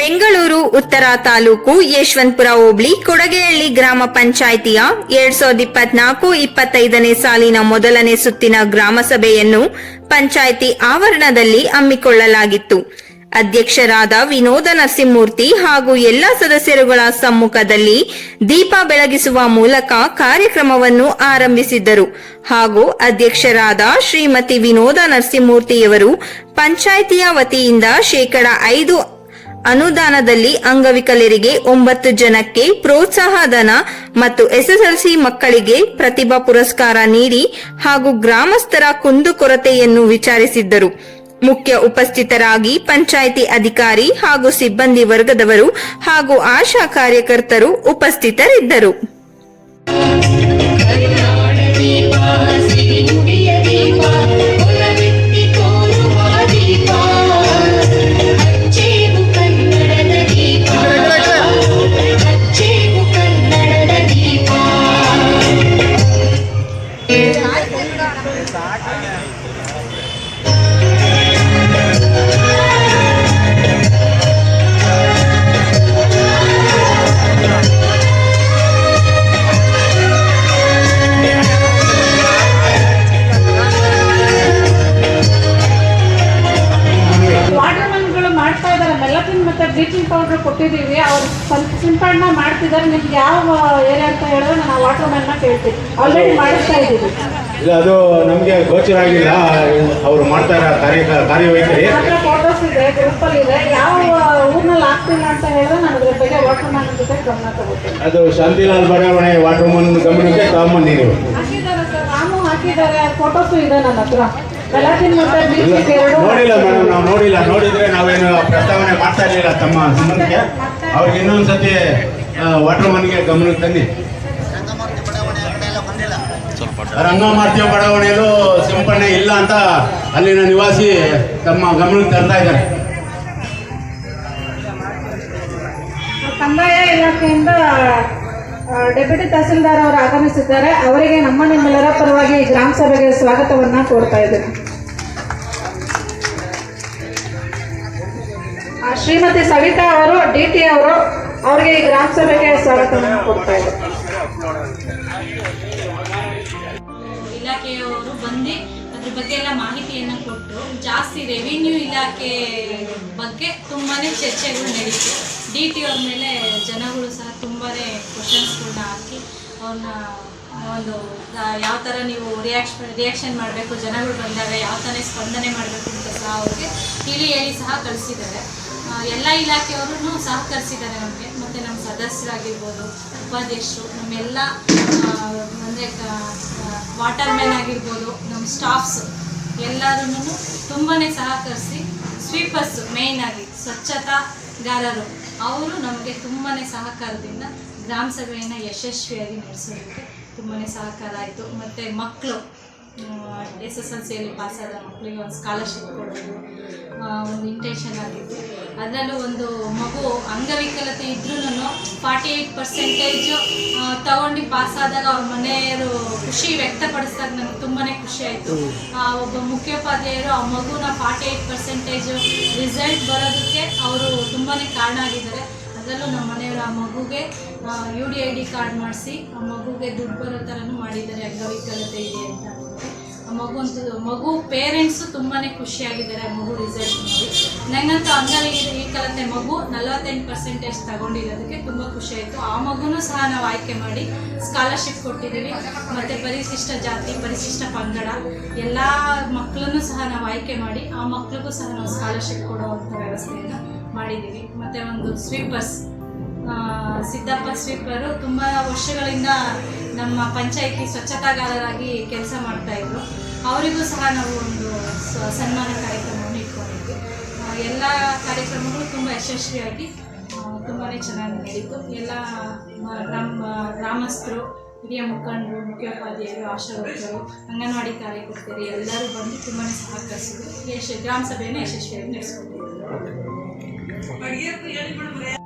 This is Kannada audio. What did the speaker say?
ಬೆಂಗಳೂರು, ಉತ್ತರ ತಾಲೂಕು, ಯಶವಂತಪುರ, ಹೋಬಳಿ, ಕೊಡಗೆಹಳ್ಳಿ ಗ್ರಾಮ ಪಂಚಾಯಿತಿಯ ಎರಡ್ ಸಾವಿರದ ಇಪ್ಪತ್ನಾಲ್ಕು ಇಪ್ಪತ್ತೈದನೇ ಸಾಲಿನ ಮೊದಲನೇ ಸುತ್ತಿನ ಗ್ರಾಮಸಭೆಯನ್ನು ಪಂಚಾಯಿತಿ ಆವರಣದಲ್ಲಿ ಹಮ್ಮಿಕೊಳ್ಳಲಾಗಿತ್ತು. ಅಧ್ಯಕ್ಷರಾದ ವಿನೋದ ನರಸಿಂಹಮೂರ್ತಿ ಹಾಗೂ ಎಲ್ಲ ಸದಸ್ಯರುಗಳ ಸಮ್ಮುಖದಲ್ಲಿ ದೀಪ ಬೆಳಗಿಸುವ ಮೂಲಕ ಕಾರ್ಯಕ್ರಮವನ್ನು ಆರಂಭಿಸಿದ್ದರು. ಹಾಗೂ ಅಧ್ಯಕ್ಷರಾದ ಶ್ರೀಮತಿ ವಿನೋದ ನರಸಿಂಹಮೂರ್ತಿಯವರು ಪಂಚಾಯಿತಿಯ ವತಿಯಿಂದ ಶೇಕಡ ಐದು ಅನುದಾನದಲ್ಲಿ ಅಂಗವಿಕಲರಿಗೆ ಒಂಬತ್ತು ಜನಕ್ಕೆ ಪ್ರೋತ್ಸಾಹ ಧನ ಮತ್ತು ಎಸ್ಎಸ್ಎಲ್ಸಿ ಮಕ್ಕಳಿಗೆ ಪ್ರತಿಭಾ ಪುರಸ್ಕಾರ ನೀಡಿ ಹಾಗೂ ಗ್ರಾಮಸ್ಥರ ಕುಂದುಕೊರತೆಯನ್ನು ವಿಚಾರಿಸಿದ್ದರು. ಮುಖ್ಯ ಉಪಸ್ಥಿತರಾಗಿ ಪಂಚಾಯಿತಿ ಅಧಿಕಾರಿ ಹಾಗೂ ಸಿಬ್ಬಂದಿ ವರ್ಗದವರು ಹಾಗೂ ಆಶಾ ಕಾರ್ಯಕರ್ತರು ಉಪಸ್ಥಿತರಿದ್ದರು. ಕೊಟ್ಟಿದ್ದೀವಿ. ಅವ್ರು ಸ್ವಲ್ಪ ಸಿಂಪಡಣೆ ಮಾಡ್ತಿದ್ದಾರೆ. ನಿಮ್ಗೆ ಯಾವ ಏರಿಯಾ ಅಂತ ಹೇಳಿದ್ರೆ ನಾನು ವಾಟರ್ ಮ್ಯಾನ್ನ ಕೇಳ್ತೀನಿ. ಆಲ್ರೆಡಿ ಮಾಡಿಸ್ತಾ ಇದ್ದೀವಿ. ಇಲ್ಲ ಅದು ನಮಗೆ ಗೋಚರ ಆಗಿಲ್ಲ ಅವರು ಮಾಡ್ತಾ ಇರೋ ಕಾರ್ಯ ಕಾರ್ಯವೈಖರಿ ಫೋಟೋಸ್ ಇದೆ ಗ್ರೂಪಲ್ಲಿ ಇದೆ. ಯಾವ ಊರ್ನಲ್ಲಿ ಆಗ್ತಿಲ್ಲ ಅಂತ ಹೇಳಿದ್ರೆ ನಾನು ಅದ್ರ ಬಗ್ಗೆ ವಾಟರ್ ಮ್ಯಾನ್ ಜೊತೆ ಗಮನ ತಗೋತೀನಿ ಅದು ಶಾಂತಿಲಾಲ್ ಬಡಾವಣೆ ವಾಟರ್ ಮ್ಯಾನ್ ಗಮನಕ್ಕೆ ತಗೊಂಬಂದಿದ್ದೀವಿ ಹಾಕಿದ್ದಾರೆ ಸರ್. ನಾನು ಹಾಕಿದ್ದಾರೆ. ಫೋಟೋಸು ಇದೆ ನನ್ನ ಹತ್ರ. ನೋಡಿಲ್ಲ ಮೇಡಮ್ ನಾವು ನೋಡಿಲ್ಲ. ನೋಡಿದ್ರೆ ನಾವೇನು ಪ್ರಸ್ತಾವನೆ ಮಾಡ್ತಾ ಇರಲಿಲ್ಲ ತಮ್ಮ ಸಂಬಂಧಕ್ಕೆ. ಅವ್ರಿಗೆ ಇನ್ನೊಂದು ಸತಿ ವಾಟರ್ ಮನ್ಗೆ ಗಮನಕ್ಕೆ ತನ್ನಿ ರಂಗಮಾರ್ತಿಯ ಬಡಾವಣೆಯಲ್ಲೂ ಸಿಂಪಡಣೆ ಇಲ್ಲ ಅಂತ ಅಲ್ಲಿನ ನಿವಾಸಿ ತಮ್ಮ ಗಮನಕ್ಕೆ ತರ್ತಾ ಇದ್ದಾರೆ. ಕಂದಾಯ ಇಲಾಖೆಯಿಂದ ಡೆಪ್ಯೂಟಿ ತಹಸೀಲ್ದಾರ್ ಅವರು ಆಗಮಿಸಿದ್ದಾರೆ. ಅವರಿಗೆ ನಮ್ಮ ನಿಮ್ಮೆಲ್ಲರ ಪರವಾಗಿ ಗ್ರಾಮ ಸಭೆಗೆ ಸ್ವಾಗತವನ್ನ ಕೋರ್ತಾ ಇದ್ದೇನೆ. ಶ್ರೀಮತಿ ಸವಿತಾ ಅವರು ಡಿ ಟಿ ಅವರು ಅವರಿಗೆ ಈ ಗ್ರಾಮ ಸಭೆಗೆ ಸ್ವಾಗತವನ್ನು ಕೊಡ್ತಾ ಇದ್ದಾರೆ ಇಲಾಖೆಯವರು ಬಂದು ಅದ್ರ ಬಗ್ಗೆ ಎಲ್ಲ ಮಾಹಿತಿಯನ್ನು ಕೊಟ್ಟು ಜಾಸ್ತಿ ರೆವಿನ್ಯೂ ಇಲಾಖೆ ಬಗ್ಗೆ ತುಂಬಾನೇ ಚರ್ಚೆಗಳು ನಡೀತು. ಡಿ ಟಿ ಅವ್ರ ಮೇಲೆ ಜನಗಳು ಸಹ ತುಂಬಾನೇ ಕ್ವಶನ್ಸ್ಗಳನ್ನ ಹಾಕಿ ಅವ್ರನ್ನ ಒಂದು ಯಾವ ಥರ ನೀವು ರಿಯಾಕ್ಷನ್ ರಿಯಾಕ್ಷನ್ ಮಾಡಬೇಕು, ಜನಗಳು ಬಂದಾಗ ಯಾವ ಥರ ಸ್ಪಂದನೆ ಮಾಡಬೇಕು ಅಂತ ಸಹ ಅವ್ರಿಗೆ ತಿಳಿ ಹೇಳಿ ಸಹ ಕಳಿಸಿದ್ದಾರೆ. ಎಲ್ಲ ಇಲಾಖೆಯವರು ಸಹಕರಿಸಿದ್ದಾರೆ ನಮಗೆ. ಮತ್ತು ನಮ್ಮ ಸದಸ್ಯರಾಗಿರ್ಬೋದು, ಉಪಾಧ್ಯಕ್ಷರು, ನಮ್ಮೆಲ್ಲ ಅಂದರೆ ವಾಟರ್ ಮ್ಯಾನ್ ಆಗಿರ್ಬೋದು, ನಮ್ಮ ಸ್ಟಾಫ್ಸ್ ಎಲ್ಲರೂ ತುಂಬಾ ಸಹಕರಿಸಿ, ಸ್ವೀಪರ್ಸ್ ಮೇಯ್ನ್ ಆಗಿ, ಸ್ವಚ್ಛತಾಗಾರರು. ಅವರು ನಮಗೆ ತುಂಬಾ ಸಹಕಾರದಿಂದ ಗ್ರಾಮ ಸಭೆಯನ್ನು ಯಶಸ್ವಿಯಾಗಿ ನಡೆಸೋದಕ್ಕೆ ತುಂಬಾ ಸಹಕಾರ ಆಯಿತು. ಮತ್ತು ಮಕ್ಕಳು ಎಸ್ ಎಸ್ ಎಲ್ ಸಿಯಲ್ಲಿ ಪಾಸಾದ ಮಕ್ಕಳಿಗೆ ಒಂದು ಸ್ಕಾಲರ್ಶಿಪ್ ಕೊಡೋದು ಒಂದು ಇಂಟೆನ್ಷನ್ ಆಗಿತ್ತು. ಅದರಲ್ಲೂ ಒಂದು ಮಗು ಅಂಗವಿಕಲತೆ ಇದ್ರೂ ಫಾರ್ಟಿ ಏಯ್ಟ್ ಪರ್ಸೆಂಟೇಜ್ ತಗೊಂಡು ಪಾಸಾದಾಗ ಅವ್ರ ಮನೆಯವರು ಖುಷಿ ವ್ಯಕ್ತಪಡಿಸಿದಾಗ ನನಗೆ ತುಂಬಾ ಖುಷಿ ಆಯಿತು. ಒಬ್ಬ ಮುಖ್ಯೋಪಾಧ್ಯಾಯರು ಆ ಮಗುನ ಫಾರ್ಟಿ ಏಯ್ಟ್ ಪರ್ಸೆಂಟೇಜ್ ರಿಸಲ್ಟ್ ಬರೋದಕ್ಕೆ ಅವರು ತುಂಬಾ ಕಾರಣ ಆಗಿದ್ದಾರೆ. ಅದರಲ್ಲೂ ನಮ್ಮ ಮನೆಯವರು ಆ ಮಗುಗೆ U D I D card ಮಾಡಿಸಿ ಆ ಮಗುಗೆ ದುಡ್ಡು ಬರೋ ಥರನೂ ಮಾಡಿದ್ದಾರೆ ಅಂಗವಿಕಲತೆ ಇದೆ ಅಂತ. ಆ ಮಗು ಅಂತೂ ಮಗು ಪೇರೆಂಟ್ಸು ತುಂಬಾ ಖುಷಿಯಾಗಿದ್ದಾರೆ ಆ ಮಗು ರಿಸಲ್ಟ್ ನೋಡಿ. ನನಗಂತೂ ಕಲತೆ ಮಗು ನಲವತ್ತೆಂಟು ಪರ್ಸೆಂಟೇಜ್ ತಗೊಂಡಿರೋದಕ್ಕೆ ತುಂಬ ಖುಷಿ ಆಯಿತು. ಆ ಮಗುನೂ ಸಹ ನಾವು ಆಯ್ಕೆ ಮಾಡಿ ಸ್ಕಾಲರ್ಶಿಪ್ ಕೊಟ್ಟಿದ್ದೀವಿ. ಮತ್ತು ಪರಿಶಿಷ್ಟ ಜಾತಿ ಪರಿಶಿಷ್ಟ ಪಂಗಡ ಎಲ್ಲ ಮಕ್ಕಳನ್ನು ಸಹ ನಾವು ಆಯ್ಕೆ ಮಾಡಿ ಆ ಮಕ್ಳಿಗೂ ಸಹ ನಾವು ಸ್ಕಾಲರ್ಶಿಪ್ ಕೊಡುವಂಥ ವ್ಯವಸ್ಥೆಯನ್ನು ಮಾಡಿದ್ದೀವಿ. ಮತ್ತು ಒಂದು ಸ್ವೀಪರ್ಸ್ ಸಿದ್ದಪ್ಪ ಸ್ವೀಪರು ತುಂಬ ವರ್ಷಗಳಿಂದ ನಮ್ಮ ಪಂಚಾಯಿತಿ ಸ್ವಚ್ಛತಾಗಾರರಾಗಿ ಕೆಲಸ ಮಾಡ್ತಾಯಿದ್ರು ಅವರಿಗೂ ಸಹ ನಾವು ಒಂದು ಸನ್ಮಾನ ಆ, ಎಲ್ಲ ಕಾರ್ಯಕ್ರಮಗಳು ತುಂಬ ಯಶಸ್ವಿಯಾಗಿ ತುಂಬಾ ಚೆನ್ನಾಗಿ ನಡೀತು. ಎಲ್ಲ ನಮ್ಮ ಗ್ರಾಮಸ್ಥರು, ಹಿರಿಯ ಮುಖಂಡರು, ಮುಖ್ಯೋಪಾಧ್ಯಾಯರು, ಆಶಾವರ್ಕರು, ಅಂಗನವಾಡಿ ಕಾರ್ಯಕರ್ತರು ಎಲ್ಲರೂ ಬಂದು ತುಂಬಾ ಸಹಕರಿಸಿದ್ರು. ಯಶ, ಗ್ರಾಮ ಸಭೆಯನ್ನು ಯಶಸ್ವಿಯಾಗಿ ನಡೆಸ್ಕೊಂಡಿದ್ದೀವಿ